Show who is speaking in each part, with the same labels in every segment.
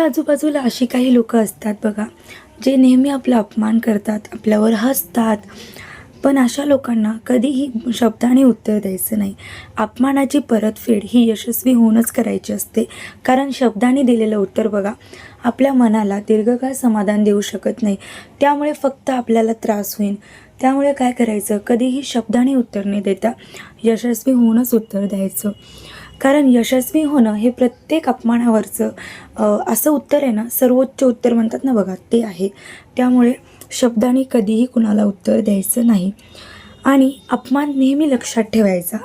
Speaker 1: आपल्या आजूबाजूला अशी काही लोक असतात बघा जे नेहमी आपला अपमान करतात आपल्यावर हसतात. पण अशा लोकांना कधीही शब्दाने उत्तर द्यायचं नाही. अपमानाची परतफेड ही यशस्वी होऊनच करायची असते. कारण शब्दाने दिलेलं उत्तर बघा आपल्या मनाला दीर्घकाळ समाधान देऊ शकत नाही. त्यामुळे फक्त आपल्याला त्रास होईल. त्यामुळे काय करायचं? कधीही शब्दाने उत्तर न देता यशस्वी होऊनच उत्तर द्यायचं. कारण यशस्वी होणं हे प्रत्येक अपमानावरचं असं उत्तर आहे ना सर्वोच्च उत्तर म्हणतात ना बघा ते आहे. त्यामुळे शब्दाने कधीही कुणाला उत्तर द्यायचं नाही. आणि अपमान नेहमी लक्षात ठेवायचा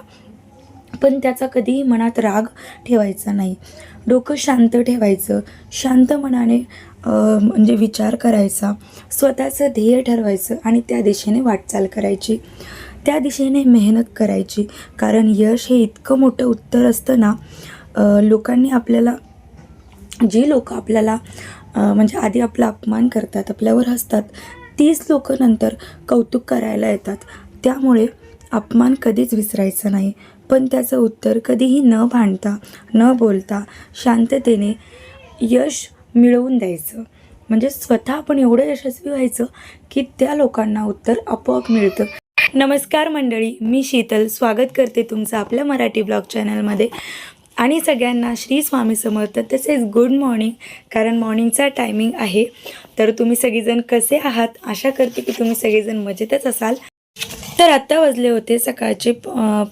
Speaker 1: पण त्याचा कधीही मनात राग ठेवायचा नाही. डोकं शांत ठेवायचं शांत मनाने म्हणजे विचार करायचा स्वतःचं ध्येय ठरवायचं आणि त्या दिशेने वाटचाल करायची. त्या दिशेने मेहनत करायची. कारण यश हे इतकं मोठं उत्तर असतं ना लोकांनी आपल्याला जी लोक आपल्याला म्हणजे आधी आपला अपमान करतात आपल्यावर हसतात तीच लोक नंतर कौतुक करायला येतात. त्यामुळे अपमान कधीच विसरायचं नाही. पण त्याचं उत्तर कधीही न भांडता न बोलता शांततेने यश मिळवून द्यायचं. म्हणजे स्वतः आपण एवढं यशस्वी व्हायचं की त्या लोकांना उत्तर आपोआप मिळतं. नमस्कार मंडळी मी शीतल. स्वागत करते तुमचं आपल्या मराठी ब्लॉग चॅनलमध्ये. आणि सगळ्यांना श्री स्वामी समर्थ तसेच गुड मॉर्निंग कारण मॉर्निंगचा टायमिंग आहे. तर तुम्ही सगळेजण कसे आहात? आशा करते की तुम्ही सगळेजण मजेतच असाल. तर आत्ता वाजले होते सकाळचे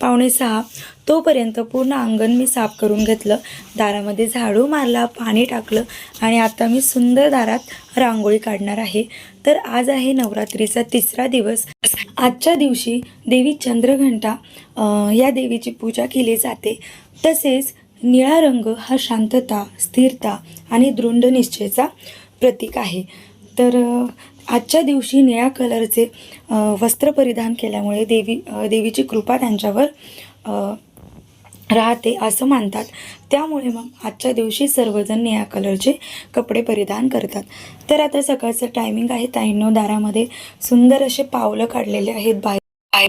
Speaker 1: पावणे सहा. तोपर्यंत पूर्ण अंगण मी साफ करून घेतलं. दारामध्ये झाडू मारला पाणी टाकलं आणि आता मी सुंदर दारात रांगोळी काढणार आहे. तर आज आहे नवरात्रीचा तिसरा दिवस. आजच्या दिवशी देवी चंद्रघंटा या देवीची पूजा केली जाते. तसेच निळा रंग हा शांतता स्थिरता आणि दृढ निश्चयाचा प्रतीक आहे. तर आजच्या दिवशी निळ्या कलरचे वस्त्र परिधान केल्यामुळे देवी देवीची कृपा त्यांच्यावर राहते असं मानतात. त्यामुळे मग आजच्या दिवशी सर्वजण निळ्या कलरचे कपडे परिधान करतात. तर आता सकाळचं टायमिंग आहे. ताईंनो दारामध्ये सुंदर असे पावलं काढलेले आहेत बाहेर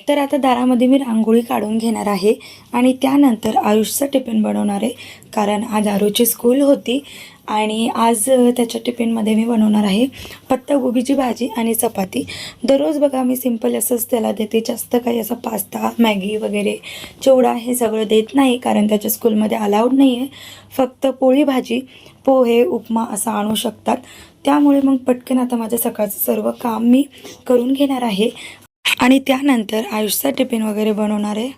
Speaker 1: तर आता दारामध्ये मी रांगोळी काढून घेणार आहे. आणि त्यानंतर आयुषचं टिफिन बनवणार आहे. कारण आज आरुची स्कूल होती. आणि आज त्याच्या टिफिनमध्ये मी बनवणार आहे पत्तागोबीची भाजी आणि चपाती. दररोज बघा मी सिंपल असंच त्याला देते. जास्त काही असं पास्ता मॅगी वगैरे चिवडा हे सगळं देत नाही कारण त्याच्या स्कूलमध्ये अलाउड नाही आहे फक्त पोळी भाजी पोहे उपमा असं आणू शकतात. त्यामुळे मग पटकन आता माझं सकाळचं सर्व काम मी करून घेणार आहे. आणि त्यानंतर आयुषचा टिफिन वगैरे बनवणार आहे.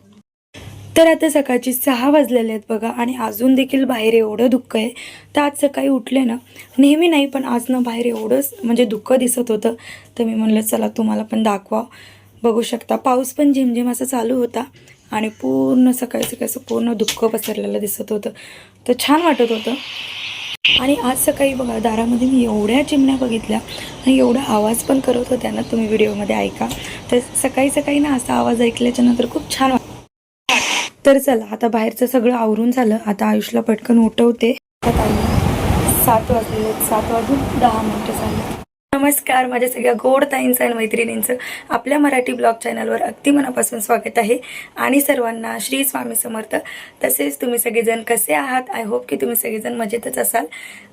Speaker 1: तर आता सकाळची सहा वाजलेले आहेत बघा आणि अजून देखील बाहेर एवढं दुःख आहे. तर आज सकाळी उठले ना नेहमी नाही पण आज ना बाहेर एवढंच म्हणजे दुःख दिसत होतं. तर मी म्हणलं चला तुम्हाला पण दाखवा. बघू शकता. पाऊस पण झिमझिम असं चालू होता आणि पूर्ण सकाळी सकाळी असं पूर्ण दुःख पसरलेलं दिसत होतं. तर छान वाटत होतं. आणि आज सकाळी बघा दारामध्ये मी एवढ्या चिमण्या बघितल्या आणि एवढा आवाज पण करत होत्या ना तुम्ही व्हिडिओमध्ये ऐका. तर सकाळी सकाळी ना असा आवाज ऐकल्याच्यानंतर खूप छान वाटतं तर चला आता बाहेरचं सगळं आवरून झालं. आता आयुषला पटकन उठवते. सात वाजले सात वाजून दहा मिनिटं झाले. नमस्कार माझ्या सगळ्या गोड ताईंचं आणि मैत्रिणींचं. आपल्या मराठी ब्लॉग चॅनलवर अगदी मनापासून स्वागत आहे. आणि सर्वांना श्री स्वामी समर्थ. तसेच तुम्ही सगळेजण कसे आहात? आय होप की तुम्ही सगळेजण मजेतच असाल.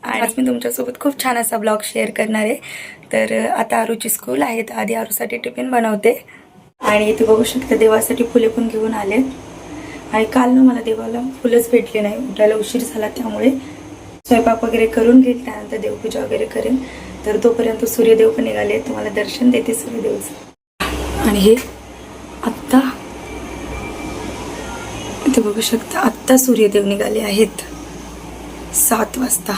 Speaker 1: आणि आज मी तुमच्यासोबत खूप छान असा ब्लॉग शेअर करणार आहे. तर आता आरूची स्कूल आहे तर आधी आरूसाठी टिफिन बनवते. आणि तू बघू शकता देवासाठी फुले पण घेऊन आले. आणि काल ना मला देवाला फुलंच भेटले नाही. उठायला उशीर झाला त्यामुळे स्वयंपाक वगैरे करून घेईल. त्यानंतर देवपूजा वगैरे करेन. तर तोपर्यंत सूर्यदेव पण निघाले तुम्हाला दर्शन देते सूर्यदेवचं. आणि हे आत्ता इथे बघू शकता आत्ता सूर्यदेव निघाले आहेत. सात वाजता.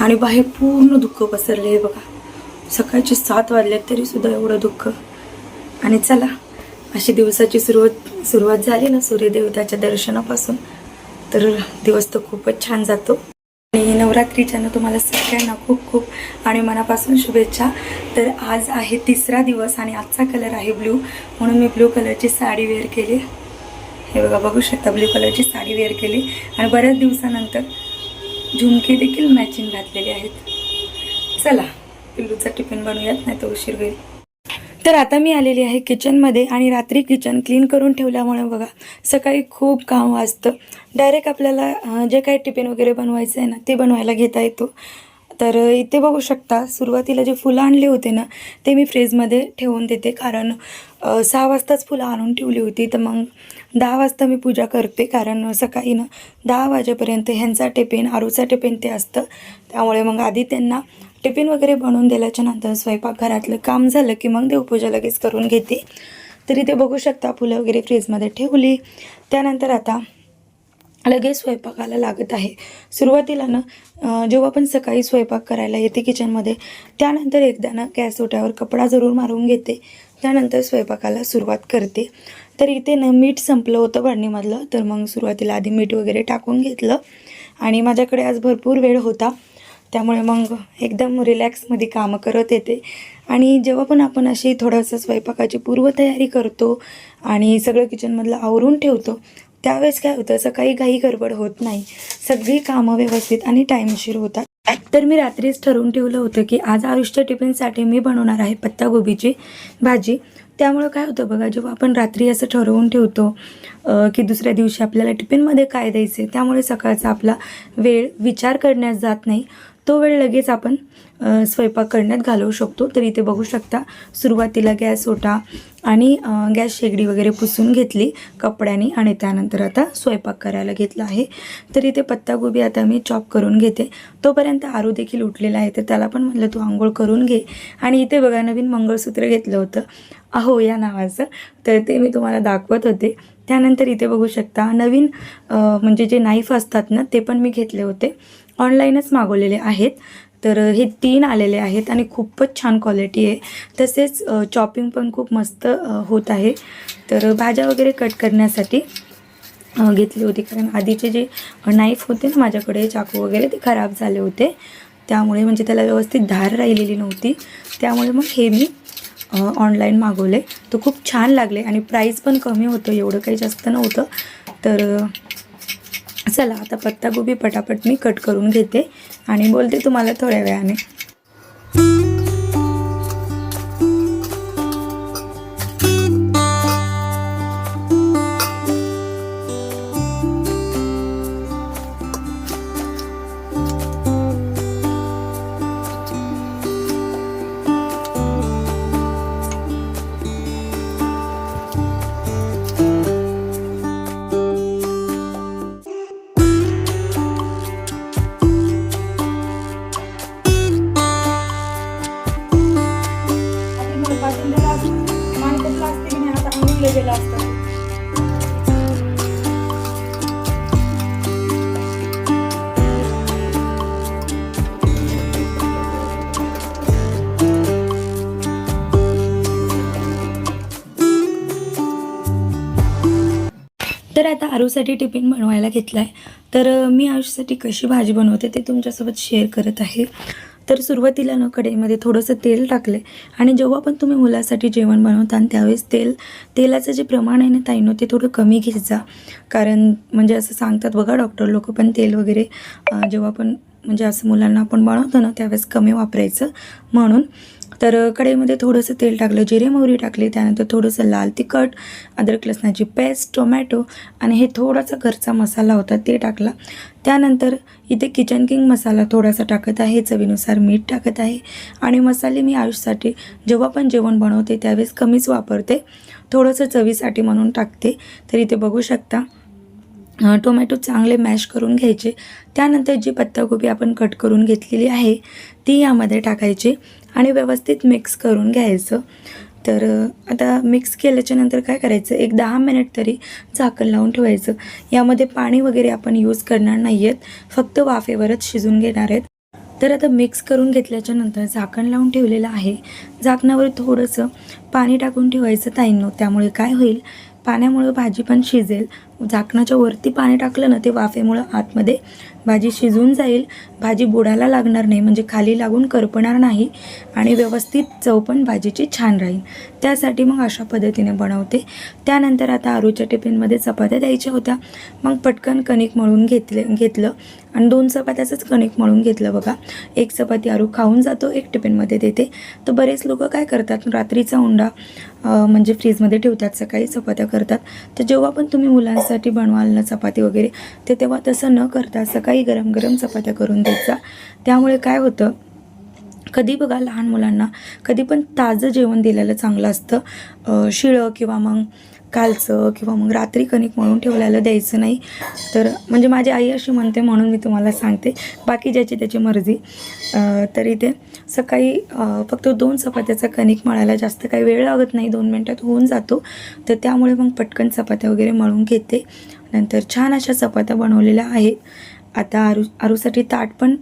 Speaker 1: आणि बाहेर पूर्ण दुःख पसरले हे बघा. सकाळचे सात वाजले तरी सुद्धा एवढं दुःख. आणि चला अशी दिवसाची सुरुवात सुरुवात झाली ना सूर्यदेवताच्या दर्शनापासून. तर दिवस तर खूपच छान जातो. आणि नवरात्रीच्या ना तुम्हाला सगळ्यांना खूप खूप आणि मनापासून शुभेच्छा. तर आज आहे तिसरा दिवस आणि आजचा कलर आहे ब्ल्यू म्हणून मी ब्ल्यू कलरची साडी वेअर केली. हे बघा बघू शकता ब्ल्यू कलरची साडी वेअर केली. आणि बऱ्याच दिवसानंतर झुमके देखील मॅचिंग घातलेले आहेत. चला पिल्लूचा टिफिन बनवूयात नाही तर उशीर होईल. तर आता मी आलेली आहे किचनमध्ये आणि रात्री किचन क्लीन करून ठेवल्यामुळे बघा सकाळी खूप काम वाजतं. डायरेक्ट आपल्याला जे काही टिफिन वगैरे बनवायचं आहे ना ते बनवायला घेता येतो. तर इथे बघू शकता सुरुवातीला जे फुलं आणले होते ना ते मी फ्रीजमध्ये ठेवून देते. कारण सहा वाजताच फुलं आणून ठेवली होती तर मग दहा वाजता मी पूजा करते. कारण सकाळी ना दहा वाजेपर्यंत ह्यांचा टिफिन आरूचा टिफिन ते असतं. त्यामुळे मग आधी त्यांना टिफिन वगैरे बनवून दिल्याच्या नंतर स्वयंपाकघरातलं काम झालं की मग देवपूजा लगेच करून घेते. तरी ते बघू शकता फुलं वगैरे फ्रीजमध्ये ठेवली. त्यानंतर आता लगेच स्वयंपाकाला लागत आहे. सुरुवातीला ना जेव्हा पण सकाळी स्वयंपाक करायला येते किचनमध्ये त्यानंतर एकदा ना गॅस ओट्यावर कपडा जरूर मारून घेते. त्यानंतर स्वयंपाकाला सुरुवात करते. तर इथे ना मीठ संपलं होतं बरणीमधलं तर मग सुरुवातीला आधी मीठ वगैरे टाकून घेतलं. आणि माझ्याकडे आज भरपूर वेळ होता. त्यामुळे मग एकदम रिलॅक्समध्ये कामं करत येते. आणि जेव्हा पण आपण अशी थोडंसं स्वयंपाकाची पूर्वतयारी करतो आणि सगळं किचनमधलं आवरून ठेवतो त्यावेळेस काय होतं सकाळी काही गडबड होत नाही. सगळी कामं व्यवस्थित आणि टाईमशीर होतात. तर मी रात्रीच ठरवून ठेवलं होतं की आज आयुष्य टिफिनसाठी मी बनवणार आहे पत्तागोबीची भाजी. त्यामुळं काय होतं बघा जेव्हा आपण रात्री असं ठरवून ठेवतो की दुसऱ्या दिवशी आपल्याला टिफिनमध्ये काय द्यायचे त्यामुळे सकाळचा आपला वेळ विचार करण्यास जात नाही. तो वेळ लगेच आपण स्वयंपाक करण्यात घालवू शकतो. तर इथे बघू शकता. सुरुवातीला गॅस ओटा आणि गॅस शेगडी वगैरे पुसून घेतली कपड्याने आणि त्यानंतर आता स्वयंपाक करायला घेतला आहे. तर इथे पत्तागोबी आता मी चॉप करून घेते. तोपर्यंत आरू देखील उठलेला आहे. तर त्याला पण म्हटलं तू आंघोळ करून घे. आणि इथे बघा नवीन मंगळसूत्र घेतलं होतं. अहो या नावाचं. तर ते मी तुम्हाला दाखवत होते. त्यानंतर इथे बघू शकता नवीन म्हणजे जे नाईफ असतात ना ते पण मी घेतले होते. ऑनलाईनच मागवलेले आहेत. तर हे तीन आलेले आहेत आणि खूपच छान क्वालिटी आहे. तसेच चॉपिंग पण खूप मस्त होत आहे. तर भाज्या वगैरे कट करण्यासाठी घेतली होती. कारण आधीचे जे नाईफ होते ना माझ्याकडे चाकू वगैरे ते खराब झाले होते. त्यामुळे म्हणजे त्याला व्यवस्थित धार राहिलेली नव्हती. त्यामुळे मग हे मी ऑनलाईन मागवले. तर खूप छान लागले आणि प्राईस पण कमी होतं. एवढं काही जास्त नव्हतं. तर चला आता पत्तागोबी पटापट मी कट करून घेते आणि बोलते तुम्हाला थोड्या वेळाने. तर टिफिन बनवायला घेतला आहे तर मी आयुषसाठी कशी भाजी बनवते ते तुमच्यासोबत शेअर करत आहे. तर सुरुवातीला ना कढईमध्ये थोडंसं तेल टाकले आणि जेव्हा पण तुम्ही मुलासाठी जेवण बनवता आणि त्यावेळेस तेल तेलाचं जे प्रमाण आहे ना ताईनो ते थोडं कमी घेत जा कारण म्हणजे असं सांगतात बघा डॉक्टर लोक पण तेल वगैरे जेव्हा पण म्हणजे असं मुलांना आपण बनवतो ना त्यावेळेस कमी वापरायचं. म्हणून तर कढईमध्ये थोडंसं तेल टाकलं जिरे मोहरी टाकली त्यानंतर थोडंसं लाल तिखट अद्रक लसणाची पेस्ट टोमॅटो आणि हे थोडासा घरचा मसाला होता ते टाकला. त्यानंतर इथे किचन किंग मसाला थोडासा टाकत आहे चवीनुसार मीठ टाकत आहे आणि मसाले मी आयुषसाठी जेव्हा पण जेवण बनवते त्यावेळेस कमीच वापरते. थोडंसं चवीसाठी म्हणून टाकते. तर इथे बघू शकता टोमॅटो चांगले मॅश करून घ्यायचे. त्यानंतर जी पत्ताकोबी आपण कट करून घेतलेली आहे ती यामध्ये टाकायची. आणि व्यवस्थित मिक्स करून घ्यायचं. तर आता मिक्स केल्याच्यानंतर काय करायचं? एक दहा मिनिट तरी झाकण लावून ठेवायचं. यामध्ये पाणी वगैरे आपण यूज करणार नाही आहेत फक्त वाफेवरच शिजून घेणार आहेत. तर आता मिक्स करून घेतल्याच्या नंतर झाकण लावून ठेवलेलं आहे. झाकणावर थोडंसं पाणी टाकून ठेवायचं ताईंनो. त्यामुळे काय होईल? पाण्यामुळं भाजी पण शिजेल. झाकणाच्या वरती पाणी टाकलं ना ते वाफेमुळं आतमध्ये भाजी शिजून जाईल. भाजी बुडायला लागणार नाही म्हणजे खाली लागून करपणार नाही आणि व्यवस्थित चव पण भाजीची छान राहील. त्यासाठी मग अशा पद्धतीने बनवते. त्यानंतर आता आरूच्या टिफिनमध्ये चपात्या द्यायच्या होत्या. मग पटकन कणिक मळून घेतले घेतलं. आणि दोन चपात्याचंच कणिक मळून घेतलं बघा. एक चपाती आरू खाऊन जातो एक टिफिनमध्ये देते. तर बरेच लोक काय करतात रात्रीचा उंडा म्हणजे फ्रीजमध्ये ठेवतात सकाळी चपात्या करतात. तर जेव्हा पण तुम्ही मुलांसाठी बनवाल ना चपाती वगैरे ते तेव्हा तसं न करता सकाळी गरम गरम चपात्या करून द्यायचा. त्यामुळे काय होतं कधी बघा लहान मुलांना कधी पण ताजं जेवण दिलेलं चांगलं असतं. शिळं किंवा मग कालचं किंवा मग रात्री कणिक मळून ठेवलेलं द्यायचं नाही. तर म्हणजे माझी आई अशी म्हणते म्हणून मी तुम्हाला सांगते. बाकी ज्याची त्याची मर्जी. तर इथे सकाळी फक्त दोन चपात्याचा कणिक मळायला जास्त काही वेळ लागत नाही. दोन मिनटात होऊन जातो. तर त्यामुळे मग पटकन चपात्या वगैरे मळून घेते. नंतर छान अशा चपात्या बनवलेल्या आहेत. आता आरू आरूसाठी ताट पण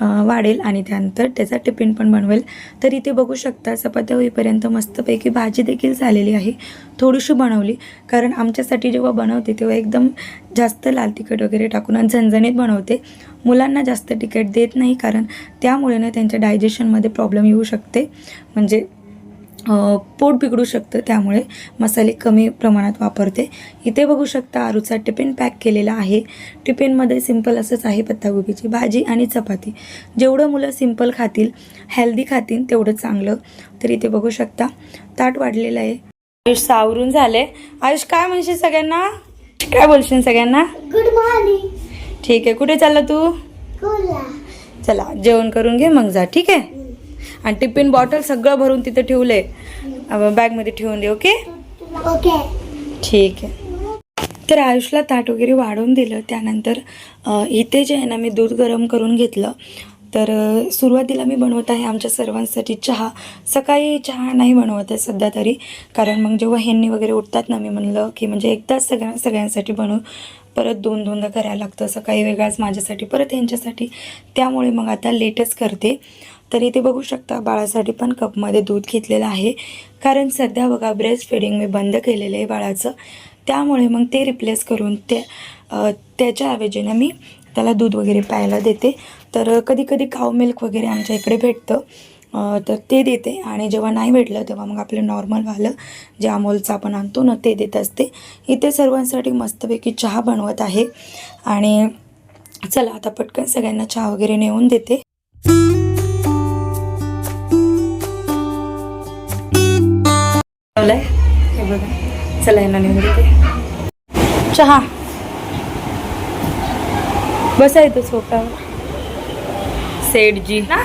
Speaker 1: वाढेल आणि त्यानंतर त्याचा टिफिन पण बनवेल. तर इथे बघू शकता चपात्या होईपर्यंत मस्तपैकी भाजी देखील झालेली आहे. थोडीशी बनवली कारण आमच्यासाठी जेव्हा बनवते तेव्हा एकदम जास्त लाल तिखट वगैरे टाकून आणि झणझणीत बनवते. मुलांना जास्त तिखट देत नाही कारण त्यामुळे ना त्यांच्या डायजेशनमध्ये प्रॉब्लेम येऊ शकते. म्हणजे पोट बिघडू शकतं त्यामुळे मसाले कमी प्रमाणात वापरते. इथे बघू शकता आरूचा टिफिन पॅक केलेला आहे. टिफिनमध्ये सिंपल असंच आहे पत्तागोबीची भाजी आणि चपाती. जेवढं मुलं सिंपल खातील हेल्दी खातील तेवढं चांगलं. तर इथे बघू शकता ताट वाढलेलं आहे. आयुष सावरून झाले आयुष काय म्हणशील सगळ्यांना? काय बोलशील सगळ्यांना?
Speaker 2: गुड मॉर्निंग
Speaker 1: ठीक आहे. कुठे चालला तू? चला जेवण करून घे मग जा. ठीक आहे? आणि टिफिन बॉटल सगळं भरून तिथे ठेवलंय. बॅगमध्ये ठेवून दे ओके?
Speaker 2: ओके.
Speaker 1: ठीक आहे. तर आयुषला ताट वगैरे वाढवून दिलं. त्यानंतर इथे जे आहे ना मी दूध गरम करून घेतलं. तर सुरुवातीला मी बनवत आहे आमच्या सर्वांसाठी चहा. सकाळी चहा नाही बनवत आहे सध्या तरी. कारण मग जेव्हा ह्यांनी वगैरे उठतात ना मी म्हणलं की म्हणजे एकदाच सगळ्या सगळ्यांसाठी बनवू. परत दोन दोनदा करायला लागतं. सकाळी वेगळाच माझ्यासाठी परत यांच्यासाठी त्यामुळे मग आता लेटच करते. तर इथे बघू शकता. बाळासाठी पण कपमध्ये दूध घेतलेलं आहे. कारण सध्या बघा ब्रेस्ट फिडिंग मी बंद केलेलं आहे बाळाचं. त्यामुळे मग ते रिप्लेस करून ते त्याच्या ऐवजीनं मी त्याला दूध वगैरे प्यायला देते. तर कधी कधी काव मिल्क वगैरे आमच्या इकडे भेटतं. तर ते देते. आणि जेव्हा नाही भेटलं तेव्हा मग आपलं नॉर्मलवालं जे अमोलचं आपण आणतो ना ते देत असते. इथे सर्वांसाठी मस्तपैकी चहा बनवत आहे. आणि चला आता पटकन सगळ्यांना चहा वगैरे नेऊन देते. बघा. चला यांना देते. चहा. बसा येतो सोफ्यावर. सेठजी. ना?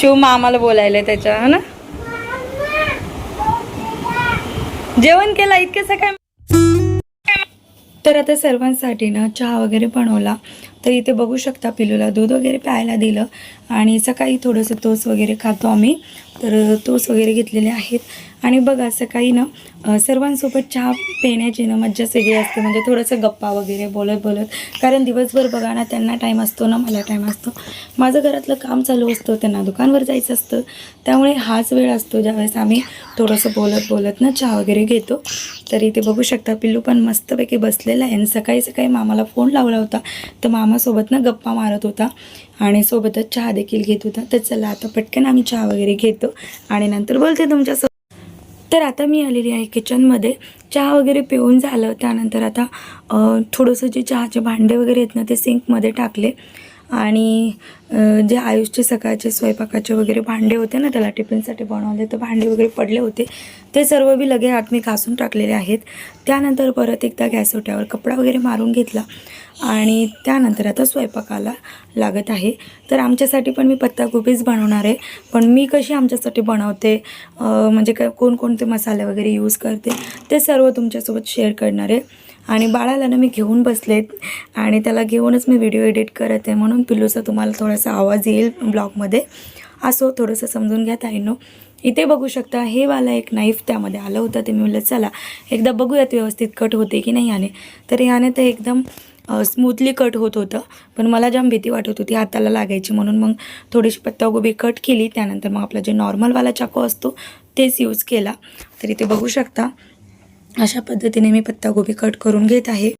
Speaker 1: शिव मामाला बोलायला त्याच्या हा ना? जेवण केला इतके सकाळ तर आता सर्वांसाठी ना चहा वगैरे बनवला. तर इथे बघू शकता पिलूला दूध वगैरे प्यायला दिलं. आणि सकाळी थोडंसं तोस वगैरे खातो आम्ही. तर तोस वगैरे घेतलेले आहेत. आणि बघा सकाळी ना सर्वांसोबत चहा पिण्याची ना मज्जा सगळी असते. म्हणजे थोडंसं गप्पा वगैरे बोलत बोलत. कारण दिवसभर बघा ना त्यांना टाईम असतो ना मला टाईम असतो. माझं घरातलं काम चालू असतं त्यांना दुकानवर जायचं असतं. त्यामुळे हाच वेळ असतो ज्यावेळेस आम्ही थोडंसं बोलत बोलत ना चहा वगैरे घेतो. तर इथे बघू शकता पिल्लू पण मस्तपैकी बसलेला आहे. आणि सकाळी सकाळी मामाला फोन लावला होता. तर मामासोबत ना गप्पा मारत होता. आणि सोबतच चहा देखील घेत होता. तर चला आता पटकन आम्ही चहा वगैरे घेतो आणि नंतर बोलते तुमच्यासोबत. तर आता मी आलेली आहे किचनमध्ये चहा वगैरे पिऊन झालं. त्यानंतर आता थोडंसं जे चहाचे भांडे वगैरे आहेत ना ते सिंकमध्ये टाकले. आणि जे आयुषचे सकाळचे स्वयंपाकाचे वगैरे भांडे होते ना त्याला टिफिनसाठी बनवले तर भांडे वगैरे पडले होते. ते सर्व बी लगे आत मी घासून टाकलेले आहेत. त्यानंतर परत एकदा गॅस ओट्यावर कपडा वगैरे मारून घेतला. आणि त्यानंतर आता स्वयंपाकाला लागत आहे. तर आमच्यासाठी पण मी पत्ताकोबीच बनवणार आहे. पण मी कशी आमच्यासाठी बनवते म्हणजे काय कोणकोणते मसाले वगैरे यूज करते ते सर्व तुमच्यासोबत शेअर करणार आहे. आणि बाळाला ना मी घेऊन बसले आणि त्याला घेऊनच मी व्हिडिओ एडिट करत आहे म्हणून पिल्लूचा तुम्हाला थोडासा आवाज येईल ब्लॉगमध्ये. असो थोडंसं समजून घ्या ताईनो. इथे बघू शकता हे वाला एक नाईफ त्यामध्ये आलं होतं. ते मी म्हणलं चला एकदा बघूयात व्यवस्थित कट होते की नाही याने. तर याने तर एकदम स्मूथली कट होत होतं. पण मला जाम भीती वाटत होती हाताला लागायची. म्हणून मग थोडीशी पत्तागोबी कट केली. त्यानंतर मग आपला जे नॉर्मलवाला चाकू असतो तेच यूज केला. तर इथे बघू शकता अशा पद्धतीने मी पत्तागोबी कट करून घेत आहे.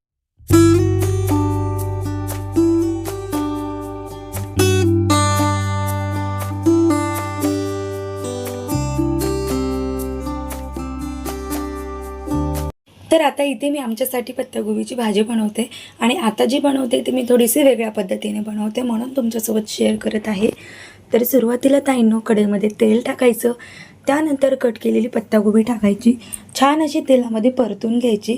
Speaker 1: तर आता इथे मी आमच्यासाठी पत्तागोबीची भाजी बनवते आणि आता जी बनवते ती मी थोडीशी वेगळ्या पद्धतीने बनवते म्हणून तुमच्यासोबत शेअर करत आहे. तर सुरुवातीला ताईंनो कढईमध्ये तेल टाकायचं त्यानंतर कट केलेली पत्तागोबी टाकायची. छान अशी तेलामध्ये परतून घ्यायची.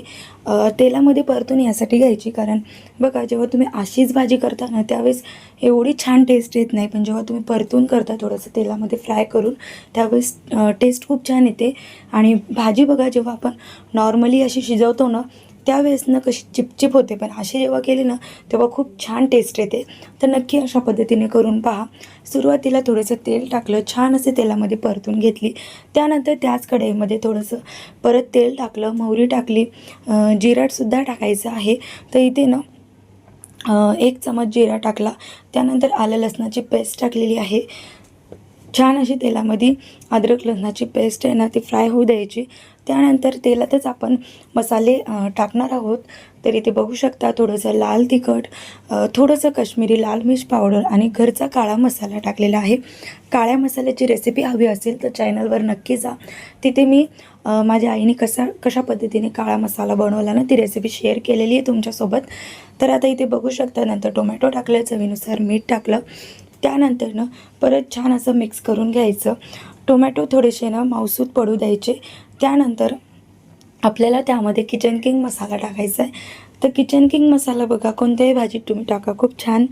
Speaker 1: तेलामध्ये परतून यासाठी घ्यायची कारण बघा जेव्हा तुम्ही अशीच भाजी करता ना त्यावेळेस एवढी छान टेस्ट येत नाही. पण जेव्हा तुम्ही परतून करता थोडंसं तेलामध्ये फ्राय करून त्यावेळेस टेस्ट खूप छान येते. आणि भाजी बघा जेव्हा आपण नॉर्मली अशी शिजवतो ना त्यावेळेस ना कशी चिपचिप होते पण अशी जेव्हा केली ना तेव्हा खूप छान टेस्ट येते. तर नक्की अशा पद्धतीने करून पहा. सुरुवातीला थोडंसं तेल टाकलं छान असे तेलामध्ये परतून घेतली. त्यानंतर त्याच कढईमध्ये थोडंसं परत तेल टाकलं मोहरी टाकली जिराटसुद्धा टाकायचं आहे. तर इथे ना एक चमच जिरा टाकला. त्यानंतर आलं लसणाची पेस्ट टाकलेली आहे. छान अशी तेलामध्ये अद्रक लसणाची पेस्ट आहे ना ती फ्राय होऊ द्यायची. त्यानंतर तेलातच आपण मसाले टाकणार आहोत. तर इथे बघू शकता थोडंसं लाल तिखट थोडंसं काश्मीरी लाल मिर्च पावडर आणि घरचा काळा मसाला टाकलेला आहे. काळ्या मसाल्याची रेसिपी हवी असेल तर चॅनलवर नक्की जा. तिथे मी माझ्या आईने कसा कशा पद्धतीने काळा मसाला बनवला ना ती रेसिपी शेअर केलेली आहे तुमच्यासोबत. तर आता इथे बघू शकता नंतर टोमॅटो टाकलं चवीनुसार मीठ टाकलं. त्यानंतर ना परत छान असं मिक्स करून घ्यायचं. टोमॅटो थोडेसे ना मावसूत पडू द्यायचे. त्यानंतर आपल्याला त्यामध्ये किचन किंग मसाला टाकायचा आहे. तर किचन किंग मसाला बघा कोणत्याही भाजीत तुम्ही टाका. खूप छान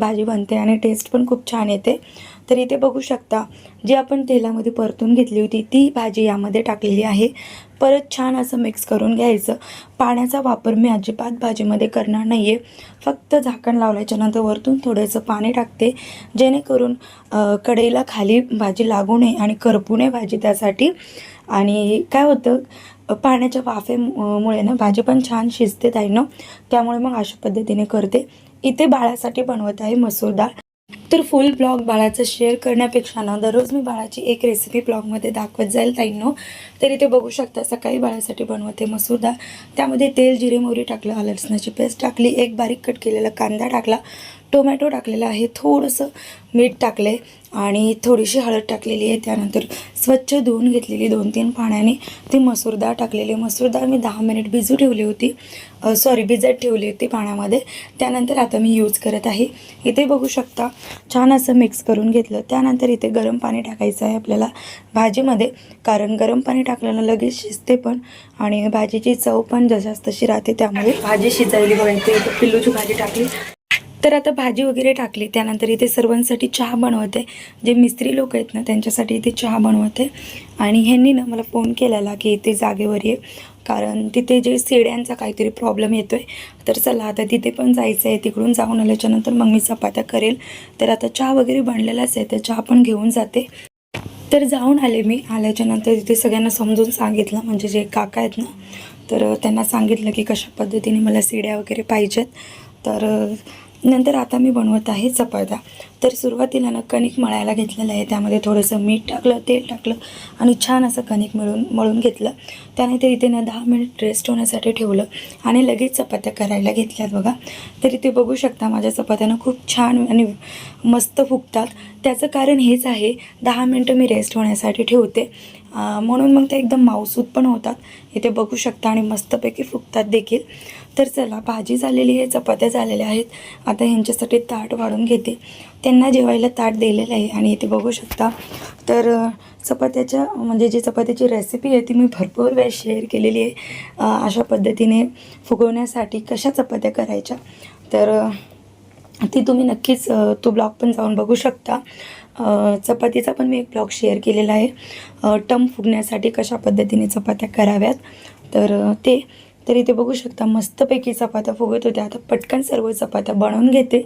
Speaker 1: भाजी बनते आणि टेस्ट पण खूप छान येते. तर इथे बघू शकता जी आपण तेलामध्ये परतून घेतली होती ती भाजी यामध्ये टाकलेली आहे. परत छान असं मिक्स करून घ्यायचं. पाण्याचा वापर मी अजिबात भाजीमध्ये करणार नाही आहे फक्त झाकण लावल्याच्या नंतर वरतून थोडंसं पाणी टाकते. जेणेकरून अ, कढईला खाली भाजी लागू नये आणि करपू नये भाजी त्यासाठी. आणि काय होतं पाण्याच्या वाफेमुळे ना भाजी पण छान शिजते ताईनं. त्यामुळे मग अशा पद्धतीने करते. इथे बाळासाठी बनवत आहे मसूर डाळ. तर फुल ब्लॉग बाळाचं शेअर करण्यापेक्षा ना दररोज मी बाळाची एक रेसिपी ब्लॉगमध्ये दाखवत जाईल ताईंनो. तर इथे बघू शकता सकाळी बाळासाठी बनवते मसूर डाळ. त्यामध्ये तेल जिरे मोहरी टाकलं आलं लसणाची पेस्ट टाकली एक बारीक कट केलेला कांदा टाकला टोमॅटो टाकलेला आहे थोडंसं मीठ टाकले आणि थोडीशी हळद टाकलेली आहे. त्यानंतर स्वच्छ धुवून घेतलेली दोन तीन पाण्याने ती मसूर डाळ टाकलेली. मसूर डाळ मी दहा मिनिट भिजू ठेवली होती. सॉरी भिजत ठेवली होती पाण्यामध्ये. त्यानंतर आता मी यूज करत आहे. इथे बघू शकता छान असं मिक्स करून घेतलं. त्यानंतर इथे गरम पाणी टाकायचं आहे आपल्याला. भाजीमध्ये कारण गरम पाणी टाकल्यानं लगेच शिजते पण आणि भाजीची चव पण जशास तशी राहते त्यामुळे. भाजी शिजायली बघा इथे पिल्लूची भाजी टाकली. तर आता भाजी वगैरे टाकली. त्यानंतर इथे सर्वांसाठी चहा बनवते. जे मिस्त्री लोक आहेत ना त्यांच्यासाठी इथे चहा बनवते. आणि ह्यांनी ना मला फोन केलेला की इथे जागेवर ये. कारण तिथे जे सिड्यांचा काहीतरी प्रॉब्लेम येतो आहे तर चला आता तिथे पण जायचं आहे तिकडून जाऊन आल्याच्यानंतर मग मी चपात्या करेल. तर आता चहा वगैरे बनलेलाच आहे. तर चहा पण घेऊन जाते. तर जाऊन आले मी. आल्याच्यानंतर तिथे सगळ्यांना समजून सांगितलं. म्हणजे जे काका आहेत ना तर त्यांना सांगितलं की कशा पद्धतीने मला सिड्या वगैरे पाहिजेत. तर नंतर आता मी बनवत आहे चपात्या. तर सुरुवातीला ना कणिक मळायला घेतलेलं आहे. त्यामध्ये थोडंसं मीठ टाकलं तेल टाकलं आणि छान असं कणिक मिळून मळून घेतलं. त्यानंतर इथे ना दहा मिनिट रेस्ट होण्यासाठी ठेवलं आणि लगेच चपात्या करायला घेतल्यात बघा. तर इथे बघू शकता माझ्या चपात्यानं खूप छान आणि मस्त फुगतात. त्याचं कारण हेच आहे दहा मिनटं मी रेस्ट होण्यासाठी ठेवते. म्हणून मग ते एकदम माऊसूत पण होतात. इथे बघू शकता आणि मस्तपैकी फुगतात देखील. तर चला भाजी झालेली आहे चपात्या झालेल्या आहेत. आता ह्यांच्यासाठी ताट वाढून घेते. त्यांना जेवायला ताट दिलेलं आहे आणि इथे बघू शकता. तर चपात्याच्या म्हणजे जी चपात्याची रेसिपी आहे ती मी भरपूर वेळ शेअर केलेली आहे. अशा पद्धतीने फुगवण्यासाठी कशा चपात्या करायच्या? तर ती तुम्ही नक्कीच तो ब्लॉग पण जाऊन बघू शकता. चपातीचा पण मी एक ब्लॉग शेअर केलेला आहे. टम फुगण्यासाठी कशा पद्धतीने चपात्या कराव्यात? तर ते. तर इथे बघू शकता मस्तपैकी चपात्या फुगत होत्या. आता पटकन सर्व चपात्या बनवून घेते.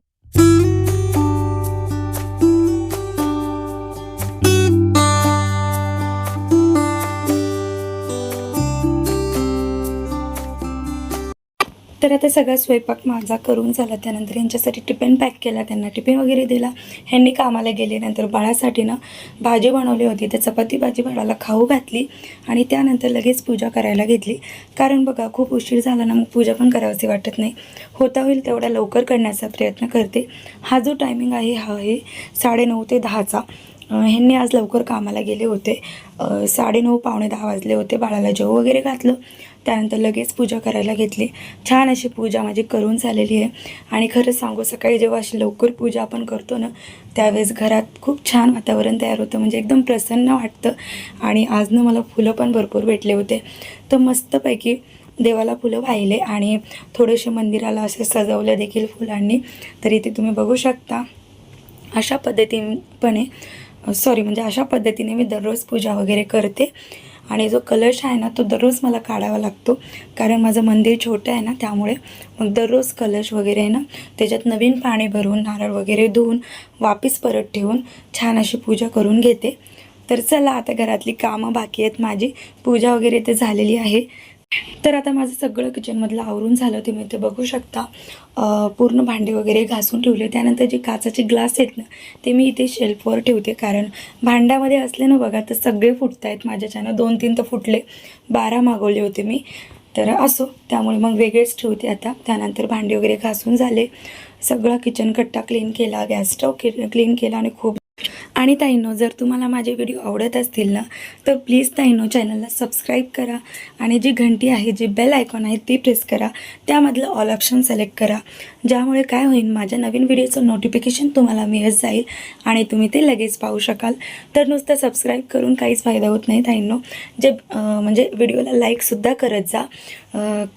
Speaker 1: तर आता सगळा स्वयंपाक माझा करून झाला. त्यानंतर यांच्यासाठी टिफिन पॅक केला. त्यांना टिफिन वगैरे दिला. ह्यांनी कामाला गेले. नंतर बाळासाठी ना भाजी बनवली होती. तर चपाती भाजी बाळाला खाऊ घातली आणि त्यानंतर लगेच पूजा करायला घेतली. कारण बघा खूप उशीर झाला ना मग पूजा पण करावीशी वाटत नाही. होता होईल तेवढा लवकर करण्याचा प्रयत्न करते. हा जो टायमिंग आहे हा आहे साडेनऊ ते दहाचा. ह्यांनी आज लवकर कामाला गेले होते. साडेनऊ पावणे दहा वाजले होते. बाळाला जेव वगैरे घातलं. त्यानंतर लगेच पूजा करायला घेतली. छान अशी पूजा माझी करून झालेली आहे. आणि खरंच सांगू सकाळी जेव्हा अशी लवकर पूजा आपण करतो ना त्यावेळेस घरात खूप छान वातावरण तयार होतं. म्हणजे एकदम प्रसन्न वाटतं. आणि आजनं मला फुलं पण भरपूर भेटले होते. तर मस्तपैकी देवाला फुलं वाहिले आणि थोडेसे मंदिराला असे सजवलं देखील फुलांनी. तर इथे तुम्ही बघू शकता. अशा पद्धतीपणे सॉरी म्हणजे अशा पद्धतीने मी दररोज पूजा वगैरे करते. आणि जो कलश आहे ना तो दररोज मला काढावा लागतो. कारण माझं मंदिर छोटं आहे ना त्यामुळे मग दररोज कलश वगैरे आहे ना त्याच्यात नवीन पाणी भरून नारळ वगैरे धुवून वापस परत ठेवून छान अशी पूजा करून घेते. तर चला आता घरातली कामं बाकी आहेत. माझी पूजा वगैरे ते झालेली आहे. तर आता माझं सगळं किचनमधलं आवरून झालं तुम्ही ते बघू शकता. पूर्ण भांडे वगैरे घासून ठेवले. त्यानंतर जे काचाचे ग्लास आहेत ना ते मी इथे शेल्फवर ठेवते. कारण भांड्यामध्ये असले ना बघा तर सगळे फुटत आहेत माझ्याच्यानं. दोन तीन तर फुटले. बारा मागवले होते मी. तर असो त्यामुळे मग वेगळेच ठेवते आता. त्यानंतर भांडे वगैरे घासून झाले. सगळा किचन कट्टा क्लीन केला गॅस स्टव क्लीन केला आणि खूप आणि ताईंनो जर तुम्हाला माझे व्हिडिओ आवडत असतील ना तर प्लीज ताईनो चॅनलला सबस्क्राईब करा आणि जी घंटी आहे जी बेल आयकॉन आहे ती प्रेस करा. त्यामधलं ऑल ऑप्शन सिलेक्ट करा. ज्यामुळे काय होईल माझ्या नवीन व्हिडिओचं नोटिफिकेशन तुम्हाला मिळत जाईल आणि तुम्ही ते लगेच पाहू शकाल. तर नुसतं सबस्क्राईब करून काहीच फायदा होत नाही ताईंनो. जे म्हणजे व्हिडिओला लाईकसुद्धा करत जा.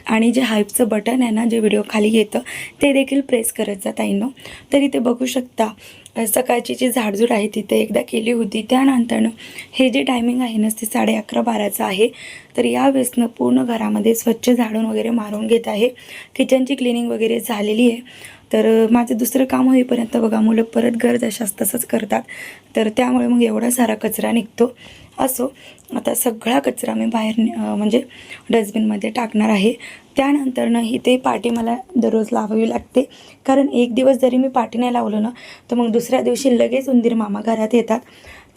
Speaker 1: आणि जे हाईपचं बटन आहे ना जे व्हिडिओ खाली येतं ते देखील प्रेस करत जा ताईंनो. तर इथे बघू शकता. सकाळची जी झाडझूड आहे तिथे एकदा केली होती. त्यानंतरनं हे जे टायमिंग आहे ना ते साडे अकरा बाराचं आहे. तर यावेळेसनं पूर्ण घरामध्ये स्वच्छ झाडून वगैरे मारून घेत आहे. किचनची क्लिनिंग वगैरे झालेली आहे. तर माझं दुसरं काम होईपर्यंत बघा मुलं परत घर जशाच तसंच करतात. तर त्यामुळे मग एवढा सारा कचरा निघतो. असो आता सगळा कचरा मी बाहेर म्हणजे डस्टबिनमध्ये टाकणार आहे. त्यानंतरनं ही ते पाटी मला दररोज लावावी लागते. कारण एक दिवस जरी मी पाटी नाही लावलं ना तर मग दुसऱ्या दिवशी लगेच उंदीर मामा घरात येतात.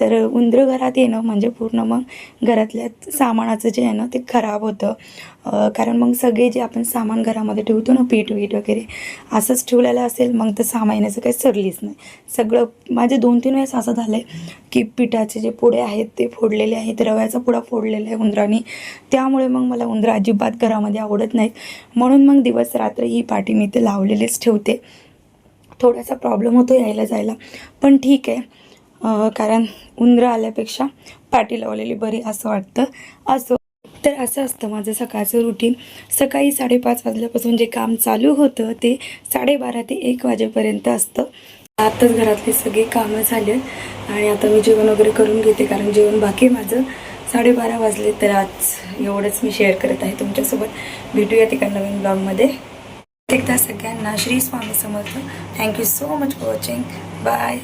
Speaker 1: तर उंदरं घरात येणं म्हणजे पूर्ण मग घरातल्या सामानाचं जे आहे ना ते खराब होतं. कारण मग सगळे जे आपण सामान घरामध्ये ठेवतो ना पीठ वीठ वगैरे असंच ठेवलेलं असेल मग तर सहा महिन्याचं काही सरलीच नाही. सगळं माझे दोन तीन वेळेस असं झालं आहे की पिठाचे जे पुडे आहेत ते फोडलेले आहेत रव्याचा पुडा फोडलेला आहे उंदराने. त्यामुळे मग मला उंदरं अजिबात घरामध्ये आवडत नाहीत. म्हणून मग दिवस रात्र ही पाठी मी ते लावलेलीच ठेवते. थोडासा प्रॉब्लेम होतो यायला जायला. पण ठीक आहे. कारण उंदरं आल्यापेक्षा पाठी लावलेली बरी असं वाटतं. असं तर असं असतं माझं सकाळचं रुटीन सकाळी साडेपाच वाजल्यापासून जे काम चालू होतं ते साडेबारा ते एक वाजेपर्यंत असतं. आताच घरातली सगळी कामं झाली आहेत आणि आता मी जेवण वगैरे करून घेते कारण जेवण बाकी माझं. साडेबारा वाजले तर आज एवढंच मी शेअर करत आहे तुमच्यासोबत. भेटूया एका नवीन ब्लॉगमध्ये एकदा सगळ्यांना Shri Swami Samarth. Thank you so much for watching bye